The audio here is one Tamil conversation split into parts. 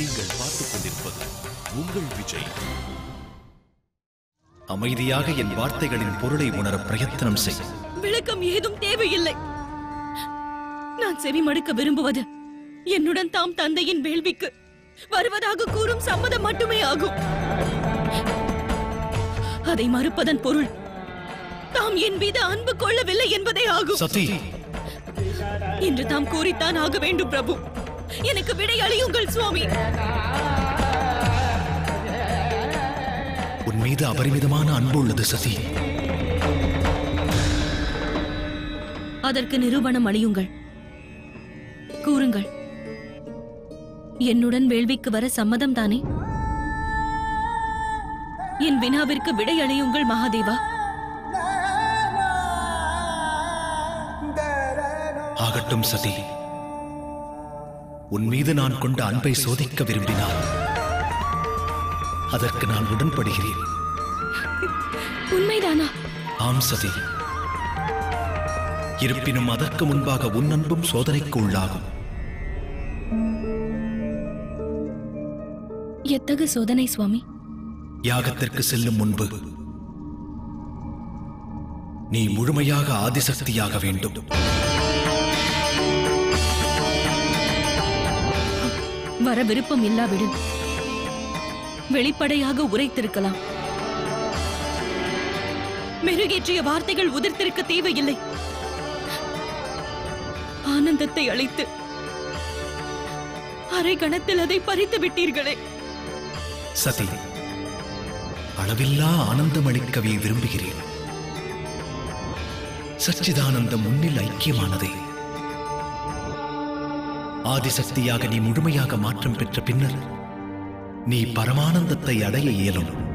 நீங்கள் பார்த்துக் கொண்டிருப்பது உங்கள் விஜய். அமைதியாக என் வார்த்தைகளின் பொருளை உணர பிரயத்தனம் செய். விளக்கம் ஏதும் தேவையில்லை. நான் செவிமடுக்க விரும்புவது என்னுடன் தாம் தந்தையின் வேள்விக்கு வருவதாக கூறும் சம்மதம் மட்டுமே ஆகும். அதை மறுப்பதன் பொருள் தாம் என் மீது அன்பு கொள்ளவில்லை என்பதே ஆகும். இன்று தாம் கூறித்தான் ஆக வேண்டும் பிரபு. எனக்கு விடை அளியுங்கள் சுவாமி. உன் மீது அபரிமிதமான அன்பு உள்ளது சதி அதற்கு நிரூபணம் அளியுங்கள். கூறுங்கள். என்னுடன் வேள்விக்கு வர சம்மதம் தானே? என் வினாவிற்கு விடை அளியுங்கள் மகாதேவா. ஆகட்டும் சதி உன் மீது நான் கொண்ட அன்பை சோதிக்க விரும்பினால் அதற்கு நான் உடன்படுகிறேன். உண்மைதானா? ஆம் சதி. இருப்பினும் அதற்கு முன்பாக உன் அன்பும் சோதனைக்கு உள்ளாகும். எத்தகு சோதனை சுவாமி? யாகத்திற்கு செல்லும் முன்பு நீ முழுமையாக ஆதிசக்தியாக வேண்டும். வர விருப்பம் இல்லாவிடு வெளிப்படையாக உரைத்திருக்கலாம். மெருகேற்றிய வார்த்தைகள் உதிர்த்திருக்க தேவையில்லை. ஆனந்தத்தை அழைத்து அரை கணத்தில் அதை பறித்து விட்டீர்களே. சதி அளவில்லா ஆனந்தம் அளிக்கவே விரும்புகிறேன். சச்சிதானந்தம் முன்னில் ஐக்கியமானதே. ஆதிசக்தியாக நீ முழுமையாக மாற்றம் பெற்ற பின்னர் நீ பரமானந்தத்தை அடைய இயலும்.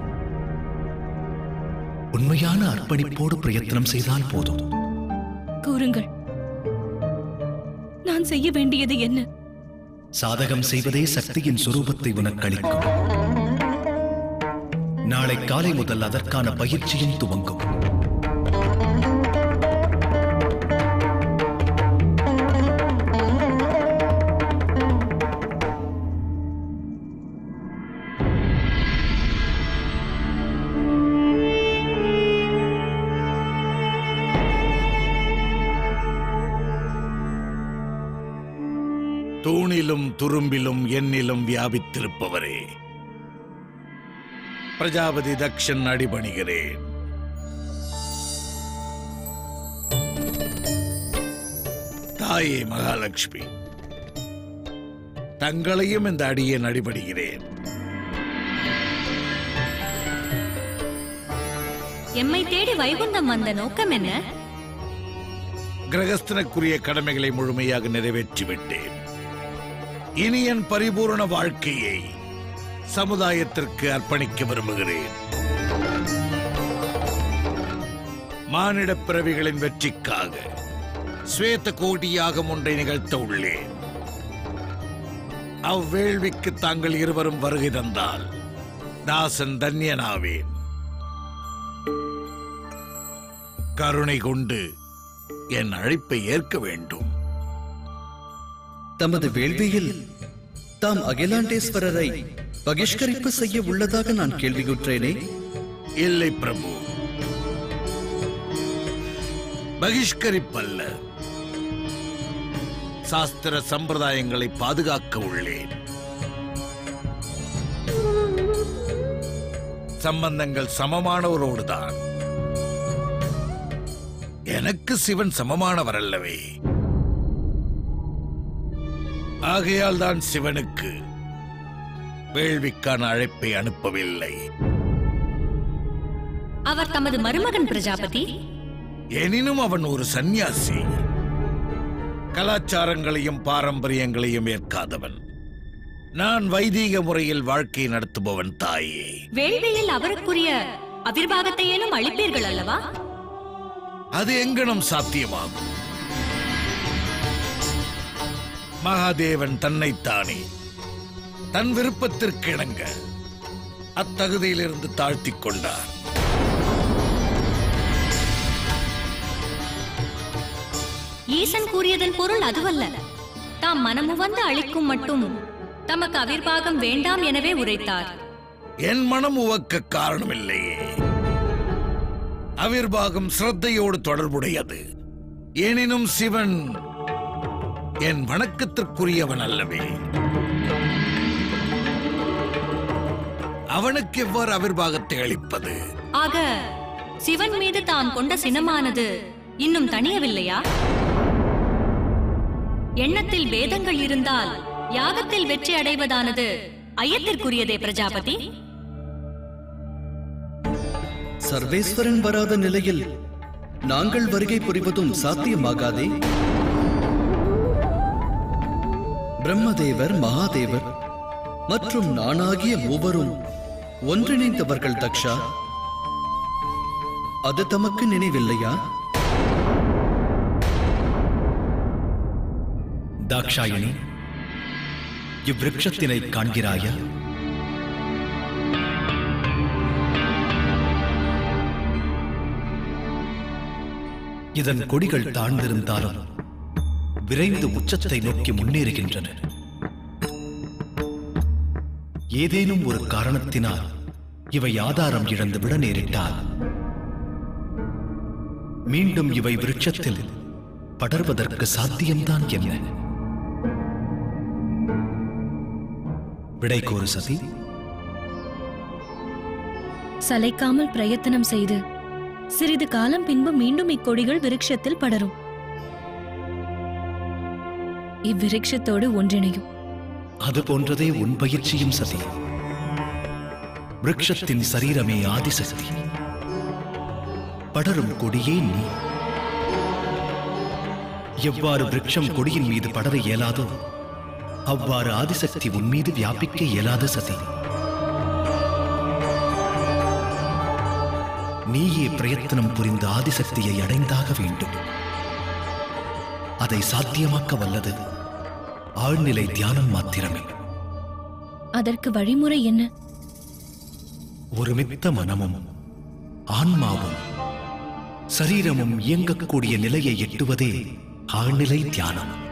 உண்மையான அர்ப்பணிப்போடு பிரயத்தனம் செய்தால் போதும். கூறுங்கள். நான் செய்ய வேண்டியது என்ன? சாதகம் செய்வதே சக்தியின் சுரூபத்தை உனக்கு அளிக்கும். நாளை காலை முதல் அதற்கான பயிற்சியும் துவங்கும். துரும்பிலும் என்னிலும் வியாபித்திருப்பவரே. பிரஜாபதி தக்ஷன் அடிபணிகிறேன் தாயே மகாலட்சுமி தங்களையும் இந்த அடியேன் அடிபடுகிறேன் எம்மை தேடி வைகுந்தம் வந்த நோக்கம் என்ன? கிரகஸ்தனுக்குரிய கடமைகளை முழுமையாக நிறைவேற்றிவிட்டேன். இனியன் பரிபூரண வாழ்க்கையை சமுதாயத்திற்கு அர்ப்பணிக்க விரும்புகிறேன். மானிட பிறவிகளின் வெற்றிக்காக ஸ்வேத கோடியாக ஒன்றை நிகழ்த்த உள்ளேன். அவ்வேள்விக்கு தாங்கள் இருவரும் வருகை தந்தால் தாசன் தன்யனாவேன். கருணை கொண்டு என் அழைப்பை ஏற்க வேண்டும். தமது வேள்வியில் தாம் அகிலாண்டேஸ்வரரை பகிஷ்கரிப்பு செய்ய உள்ளதாக நான் கேள்வியுற்றேனே? இல்லை பிரபு. பகிஷ்கரிப்பல்ல. சாஸ்திர சம்பிரதாயங்களை பாதுகாக்க உள்ளேன். சம்பந்தங்கள் சமமானவரோடுதான். எனக்கு சிவன் சமமானவர் அல்லவே ஆகையால் தான் சிவனுக்கு வேள்விக்கான அழைப்பை அனுப்பவில்லை. அவர் தமது மருமகன் பிரஜாபதி? எனினும் அவன் ஒரு சந்நியாசி. கலாச்சாரங்களையும் பாரம்பரியங்களையும் ஏற்காதவன். நான் வைதீக முறையில் வாழ்க்கை நடத்துபவன் தாயே. வேள்வியில் அவருக்குரிய அவிர்வாகத்தை ஏனும் அளிப்பீர்கள் அல்லவா? அது எங்கனம் சாத்தியமாகும். மகாதேவன் தன்னைத்தானே. தன் விருப்பத்திற்கு இணங்க அத்தகுதியிலிருந்து தாழ்த்திக் கொண்டார். ஈசன் கூறியதன் பொருள் அதுவல்ல. தாம் மனமு வந்து அளிக்கும் மட்டும் தமக்கு அவிர்வாகம் வேண்டாம் எனவே உரைத்தார். என் மனம் உவக்க காரணமில்லையே. அவிர்வாகம் சிரத்தையோடு தொடர்புடையது. எனினும் சிவன் என் வணக்கத்திற்குரியவன் அல்லவே. அவனுக்கு எவ்வாறு அவிர்வாகத்தை அளிப்பது? ஆக சிவன் மீது தாம் கொண்ட சினமானது இன்னும் தணியவில்லையா? எண்ணத்தில் வேதங்கள் இருந்தால் யாகத்தில் வெற்றி அடைவதானது ஐயத்திற்குரியதே பிரஜாபதி. சர்வேஸ்வரன் வராத நிலையில் நாங்கள் வருகை புரிவதும் சாத்தியமாகாதே. பிரம்மதேவர் மகாதேவர் மற்றும் நானாகிய மூவரும் ஒன்றிணைந்தவர்கள் தக்ஷா. அது தமக்கு நினைவில்லையா? தாக்ஷாயணி இவ்விருட்சத்தினை காண்கிறாயா? இதன் கொடிகள் தாழ்ந்திருந்தாலும் விரைந்து உச்சத்தை நோக்கி முன்னேறுகின்றன. ஏதேனும் ஒரு காரணத்தினால் இவை ஆதாரம் இழந்து விட நேரிட்டால் மீண்டும் இவை விருட்சத்தில் படர்வதற்கு சாத்தியம்தான் என்ன? விடை கோரு சதி. சலைக்காமல் பிரயத்தனம் செய்து சிறிது காலம் பின்பு மீண்டும் இக்கொடிகள் விருட்சத்தில் படரும். இவ்விருட்சத்தோடு ஒன்றிணையும். அது போன்றதே உன் பயிற்சியும் சதி. விரக்ஷத்தின் சரீரமே ஆதிசக்தி. படரும் கொடியே நீ. எவ்வாறு விரக்ஷம் கொடியின் மீது படர இயலாதோ அவ்வாறு ஆதிசக்தி உன் மீது வியாபிக்க இயலாத சதி. நீயே பிரயத்தனம் புரிந்து ஆதிசக்தியை அடைந்தாக வேண்டும். அதை சாத்தியமாக்க வல்லது. ஆழ்நிலை தியானம் மாத்திரமே. அதற்கு வழிமுறை என்ன? ஒருமித்த மனமும் ஆன்மாவும் சரீரமும் இயங்கக்கூடிய நிலையை எட்டுவதே ஆழ்நிலை தியானம்.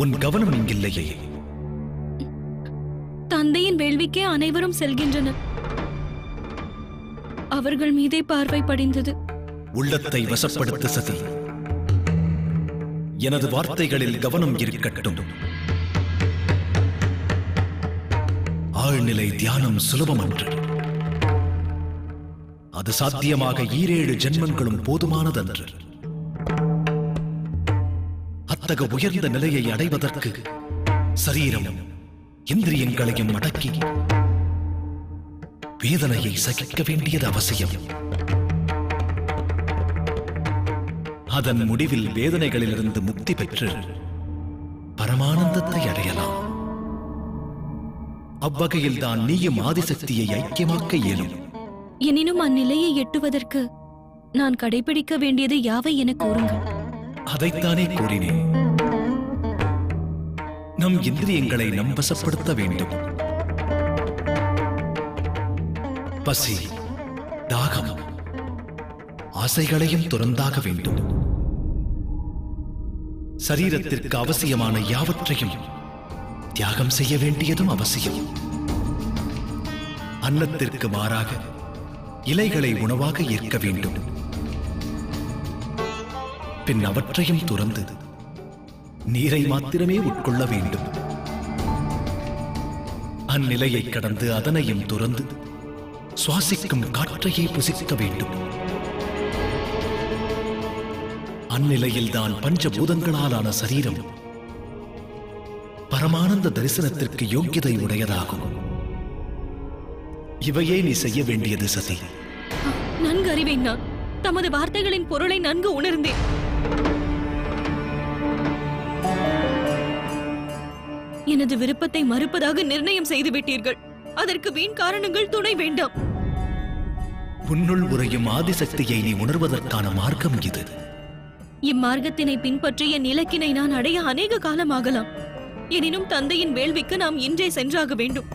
உன் கவனம் இங்கில்லையே. தந்தையின் வேள்விக்கே அனைவரும் செல்கின்றனர். அவர்கள் மீதே பார்வை படிந்தது. உள்ளத்தை வசப்படுத்த சதி. எனது வார்த்தைகளில் கவனம் இருக்கட்டும். ஆழ்நிலை தியானம் சுலபமன்று அது சாத்தியமாக ஈரேழு ஜென்மங்களும் போதுமானதன்று. அத்தகு உயர்ந்த நிலையை அடைவதற்கு சரீரம் இந்திரியங்களையும் அடக்கி வேதனையை சகிக்க வேண்டியது அவசியம். அதன் முடிவில் வேதனைகளிலிருந்து முக்தி பெற்று பரமானந்தத்தை அடையலாம். அவ்வகையில் தான் நீயும் ஆதிசக்தியை ஐக்கியமாக்க இயலும். எனினும் அந்நிலையை எட்டுவதற்கு நான் கடைபிடிக்க வேண்டியது யாவை என கூறுங்கள். அதைத்தானே கூறினேன். நம் இந்திரியங்களை நம் வசப்படுத்த வேண்டும். பசி தாகம் ஆசைகளையும் துறந்தாக வேண்டும். சரீரத்திற்கு அவசியமான யாவற்றையும் தியாகம் செய்ய வேண்டியதும் அவசியம். அன்னத்திற்கு மாறாக இலைகளை உணவாக ஏற்க வேண்டும். பின் அவற்றையும் துறந்து நீரை மாத்திரமே உட்கொள்ள வேண்டும். அந்நிலையை கடந்து அதனையும் துறந்து சுவாசிக்கும் காற்றையே புசிக்க வேண்டும். அந்நிலையில்தான் பஞ்சபூதங்களாலான சரீரம் பரமானந்த தரிசனத்திற்கு யோக்கியதை உடையதாகும். இவையே நீ செய்ய வேண்டியது சதி. நன்கு அறிவேன் நான். தமது வார்த்தைகளின் பொருளை நன்கு உணர்ந்தேன். எனது விருப்பத்தை மறுப்பதாக நிர்ணயம் செய்து விட்டீர்கள். அதற்கு வீண் காரணங்கள் துணை வேண்டாம். உன்னுள் உறையும் ஆதிசக்தியை நீ உணர்வதற்கான மார்க்கம் இது. இம்மார்க்கத்தினை பின்பற்றிய நிலக்கினை நான் அடைய அநேக காலமாகலாம். எனினும் தந்தையின் வேள்விக்கு நாம் இன்றே சென்றாக வேண்டும்.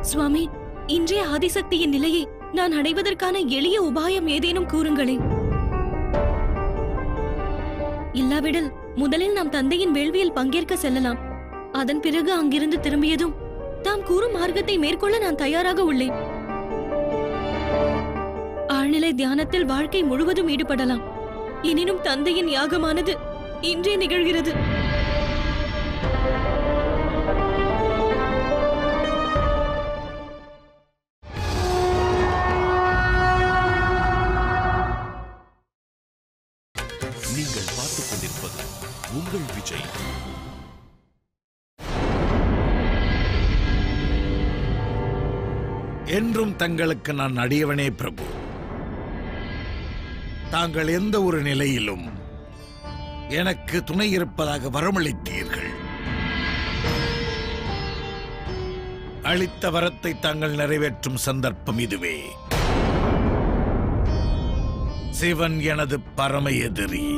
சுவாமி இன்றைய ஆதிசக்தியின் நிலையை நான் அடைவதற்கான எளிய உபாயம் ஏதேனும் கூறுங்களேன். இல்லாவிடில் முதலில் நாம் தந்தையின் வேள்வியில் பங்கேற்க செல்லலாம். அதன் பிறகு அங்கிருந்து திரும்பியதும் தாம் கூறும் மார்க்கத்தை மேற்கொள்ள நான் தயாராக உள்ளேன். ஆழ்நிலை தியானத்தில் வாழ்க்கை முழுவதும் ஈடுபடலாம். எனினும் தந்தையின் யாகமானது இன்றே நிகழ்கிறது. என்றும் தங்களுக்கு நான் அடியவனே பிரபு. தாங்கள் எந்த ஒரு நிலையிலும் எனக்கு துணை இருப்பதாக வரமளித்தீர்கள். அளித்த வரத்தை தாங்கள் நிறைவேற்றும் சந்தர்ப்பம் இதுவே. சிவன் எனது பரம எதிரி.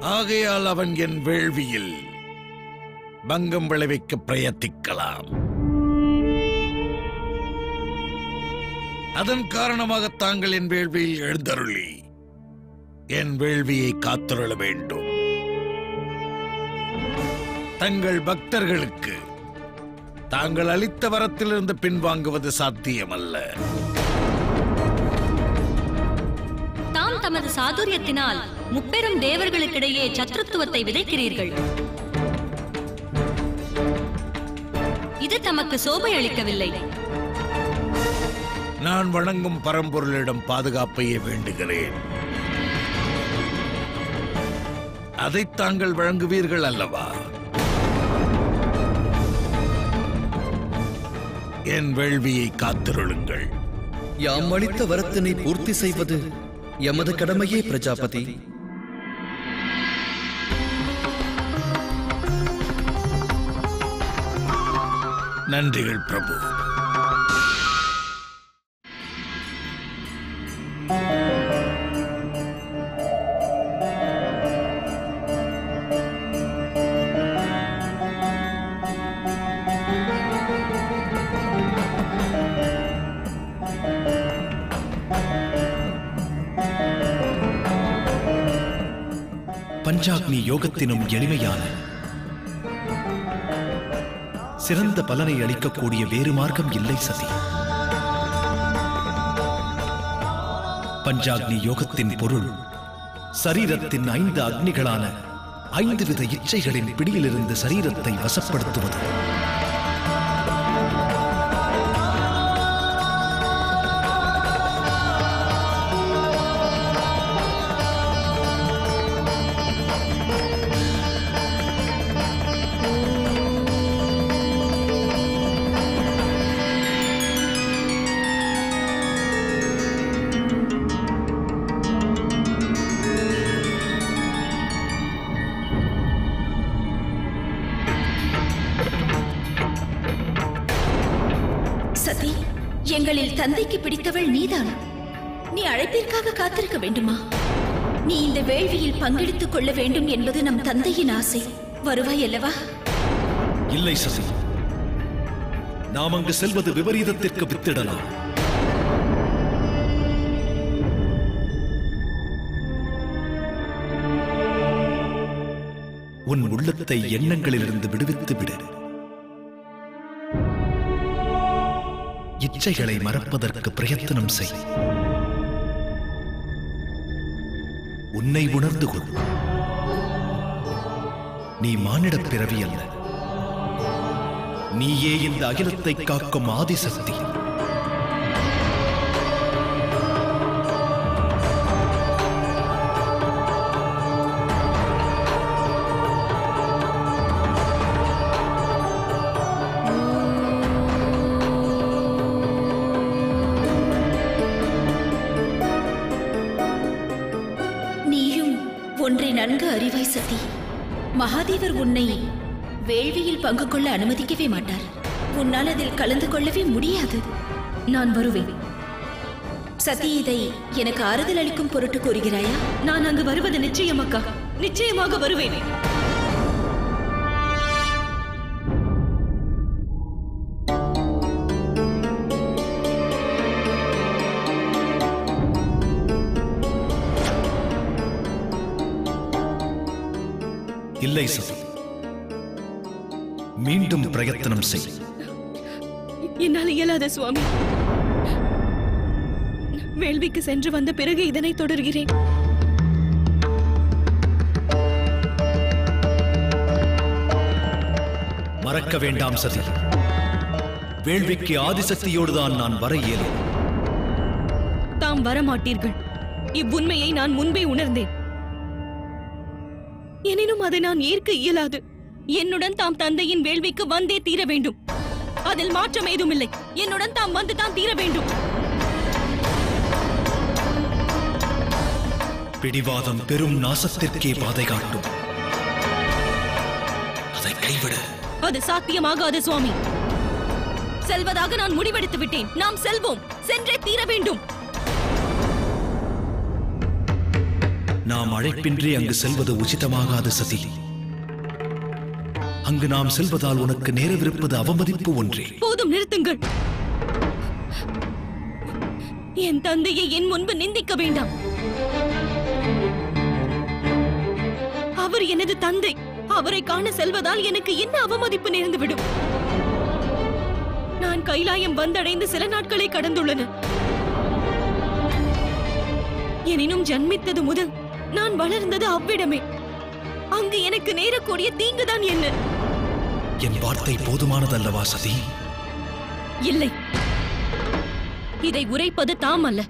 ஆகையால் அவன் என் வேள்வியில் பங்கம் விளைவிக்க பிரயத்திக்கலாம். அதன் காரணமாக தாங்கள் என் வேள்வியில் எழுந்தருளி. என் வேள்வியை காத்தருள வேண்டும். தங்கள் பக்தர்களுக்கு தாங்கள் அளித்த வரத்திலிருந்து பின்வாங்குவது சாத்தியமல்ல. தாம் தமது சாதுரியத்தினால் முப்பெரும் தேவர்களுக்கிடையே சத்ருத்துவத்தை விதைக்கிறீர்கள். இது தமக்கு சோபை அளிக்கவில்லை நான் வணங்கும் பரம்பொருளிடம் பாதுகாப்பையே வேண்டுகிறேன். அதை தாங்கள் வழங்குவீர்கள் அல்லவா? என் வேள்வியை காத்திருளுங்கள். யாம் அளித்த வரத்தினை பூர்த்தி செய்வது எமது கடமையே பிரஜாபதி. நன்றிகள் பிரபு. யோகத்தினும் எளிமையான சிறந்த பலனை அளிக்கக்கூடிய வேறு மார்க்கம் இல்லை சதி. பஞ்சாக்னி யோகத்தின் பொருள் சரீரத்தின் ஐந்து அக்னிகளான ஐந்து வித இச்சைகளின் பிடியிலிருந்து சரீரத்தை வசப்படுத்துவது. எங்களில் தந்தைக்கு பிடித்தவள் நீதான். நீ அழைப்பிற்காக காத்திருக்க வேண்டுமா? நீ இந்த வேள்வியில் பங்கெடுத்துக் கொள்ள வேண்டும் என்பது நம் தந்தையின் ஆசை. வருவாய் அல்லவா? இல்லை சசி. நாம் அங்கு செல்வது விபரீதத்திற்கு வித்திடலாம். உன் உள்ளத்தை எண்ணங்களிலிருந்து விடுவித்து விடு. இச்சைகளை மறப்பதற்கு பிரயத்தனம் செய். உன்னை உணர்ந்து கொள். நீ மானிடப் பிறவி அல்ல. நீயே இந்த அகிலத்தை காக்கும் ஆதிசக்தி. நன்கு அறிவாய் சதி. மகாதேவர் உன்னை வேள்வியில் பங்கு கொள்ள அனுமதிக்கவே மாட்டார். உன்னால் அதில் கலந்து கொள்ளவே முடியாது. நான் வருவேன். சதி இதை எனக்கு ஆறுதல் அளிக்கும் பொருட்டு கூறுகிறாயா? நான் அங்கு வருவது நிச்சயம் அக்கா. நிச்சயமாக வருவேன். இல்லை சதி மீண்டும் பிரயத்தனம் செய். என்னால் இயலாத சுவாமி. வேள்விக்கு சென்று வந்த பிறகு இதனை தொடர்கிறேன். மறக்க வேண்டாம் சதி வேள்விக்கு ஆதிசக்தியோடுதான் நான் வர இயலும். தாம் வரமாட்டீர்கள். இவ்வுண்மையை நான் முன்பே உணர்ந்தேன். எனினும் அதை நான் ஏற்க இயலாது. என்னுடன் தாம் தந்தையின் வேள்விக்கு வந்தே தீர வேண்டும். அதில் மாற்றம் ஏதுமில்லை. என்னுடன் தாம் வந்து தான் தீர வேண்டும். பிடிவாதம் பெரும் நாசத்திற்கே பாதை காட்டும். அதை கைவிடு. அது சாத்தியமாகாது சுவாமி. செல்வதாக நான் முடிவெடுத்து விட்டேன். நாம் செல்வோம். சென்றே தீர வேண்டும். நாம் அழைப்பின்றி அங்கு செல்வது உச்சிதமாகாது சதி. அங்கு நாம் செல்வதால் உனக்கு நேரவிருப்பது அவமதிப்பு ஒன்றே. போதும் நிறுத்துங்கள். என் தந்தையை என் முன்பு நிந்திக்க வேண்டாம். அவர் எனது தந்தை. அவரை காண செல்வதால் எனக்கு என்ன அவமதிப்பு நேர்ந்துவிடும்? நான் கைலாயம் வந்தடைந்து சில நாட்களே கடந்துள்ளன. எனினும் ஜன்மித்தது முதல் நான் வளர்ந்தது அவ்விடமே. அங்கு எனக்கு நேரக்கூடிய தீங்குதான் என்ன? என் வார்த்தை போதுமானதல்லவா சதி? இல்லை. இதை உரைப்பது தாம் அல்ல.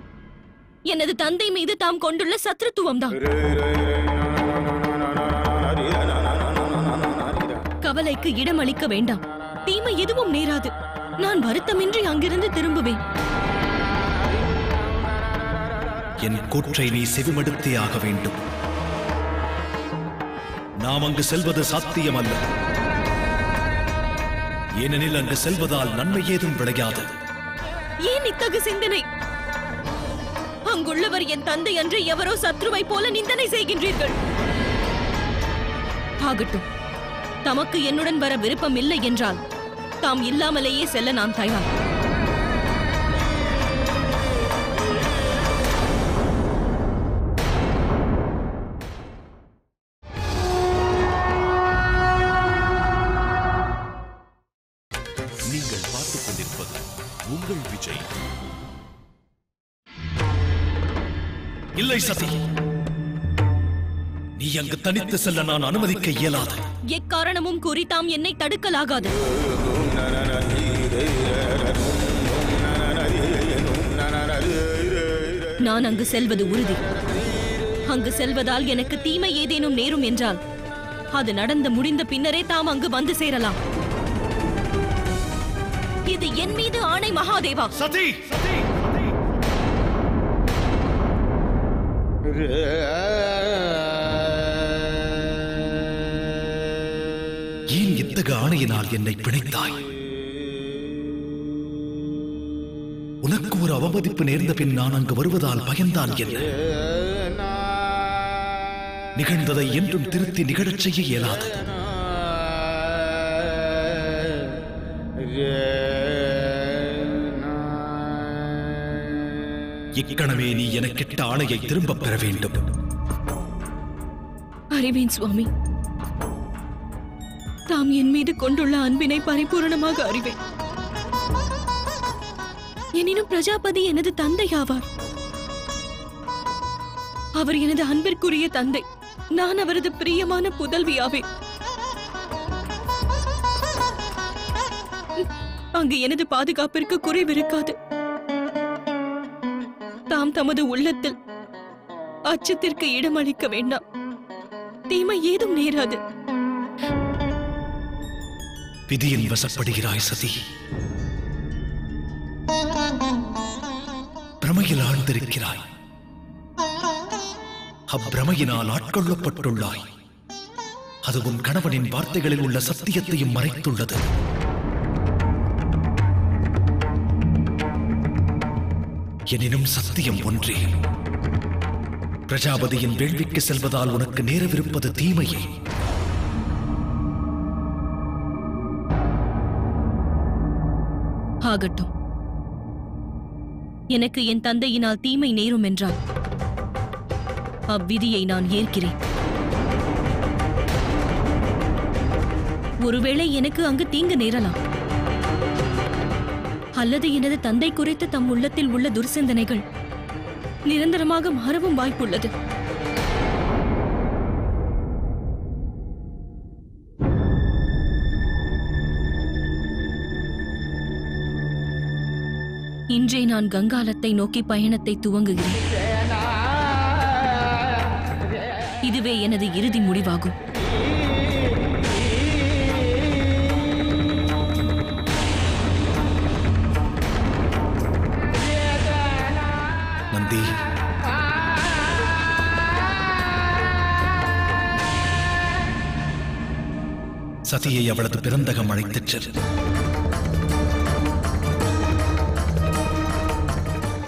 எனது தந்தை மீது தாம் கொண்டுள்ள சத்ருத்துவம் தான் கவலைக்கு இடம் அளிக்க வேண்டாம். தீமை எதுவும் நேராது. நான் வருத்தமின்றி அங்கிருந்து திரும்புவேன். என் கூற்றை நீ செவிமடுத்தே ஆக வேண்டும். நாம் அங்கு செல்வது சாத்தியமல்ல. ஏனெனில் அங்கு செல்வதால் நன்மை ஏதும் விளையாது. ஏன் இத்தகு சிந்தனை? அங்குள்ளவர் என் தந்தை அன்று எவரோ சத்ருவை போல நிந்தனை செய்கின்றீர்கள். ஆகட்டும். தமக்கு என்னுடன் வர விருப்பம் இல்லை என்றால் தாம் இல்லாமலேயே செல்ல நான் தயார். இல்லை சதி. நீ அங்கு தனித்து செல்ல நான் அனுமதிக்க இயலாது. எக்காரணமும் கூறி தாம் என்னை தடுக்கலாகாது. நான் அங்கு செல்வது உறுதி. அங்கு செல்வதால் எனக்கு தீமை ஏதேனும் நேரும் என்றால் அது நடந்து முடிந்த பின்னரே தாம் அங்கு வந்து சேரலாம். இது என் மீது ஆணை மகாதேவா? சதி! ஏன் இத்தகு ஆணையினால் என்னை பிணைத்தாய்? உனக்கு ஒரு அவமதிப்பு நேர்ந்த பின் நான் அங்கு வருவதால் பயன்தான் என்ன? நிகழ்ந்ததை என்றும் திருத்தி நிகழச் செய்ய இயலாது இக்கணமே நீ எனக்கிட்ட ஆணையை திரும்பப் பெற வேண்டும். அறிவேன் சுவாமி. தாம் என் மீது கொண்டுள்ள அன்பினை பரிபூரணமாக அறிவேன். எனினும் பிரஜாபதி எனது தந்தை ஆவார் அவர் எனது அன்பிற்குரிய தந்தை. நான் அவரது பிரியமான புதல்வியாவேன் அங்கு எனது பாதுகாப்பிற்கு குறைவிருக்காது. நாம் தமது உள்ளத்தில் அச்சத்திற்கு இடமளிக்க வேண்டாம். தீமை ஏதும் நேராது. விதியின் வசப்படுகிறாய் சதி. பிரமையில் ஆழ்ந்திருக்கிறாய். அப்பிரமையினால் ஆட்கொள்ளப்பட்டுள்ளாய். அது உன் கணவனின் வார்த்தைகளில் உள்ள சத்தியத்தையும் மறைத்துள்ளது. எனினும் சத்தியம் ஒன்றே. பிரஜாபதியின் வேள்விக்கு செல்வதால் உனக்கு நேரவிருப்பது தீமையே. ஆகட்டும். எனக்கு என் தந்தையினால் தீமை நேரும் என்றால் அவ்விதியை நான் ஏற்கிறேன். ஒருவேளை எனக்கு அங்கு தீங்கு நேரலாம். அல்லது எனது தந்தை குறித்து தம் உள்ளத்தில் உள்ள துர்சிந்தனைகள் நிரந்தரமாக மாறவும் வாய்ப்புள்ளது. இன்றே நான் கங்காலத்தை நோக்கி பயணத்தை துவங்குகிறேன். இதுவே எனது இறுதி முடிவாகும். சதியை அவளது பிறந்தகம் அழைத்துச் செல்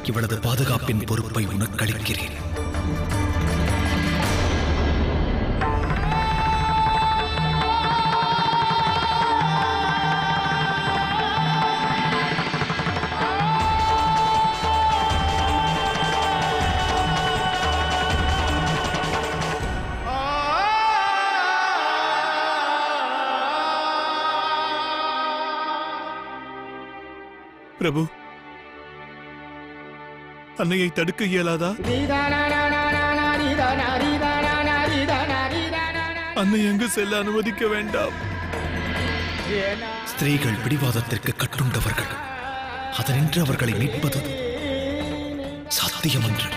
இவளது பாதுகாப்பின் பொறுப்பை உனக்கு பிரபு. அன்னையை தடுக்க இயலாதா? அன்னை எங்கு செல்ல அனுமதிக்க வேண்டாம். ஸ்திரீகள் பிடிவாதத்திற்கு கட்டுண்டவர்கள். அதனின்று அவர்களை மீட்பது சாத்தியமன்று.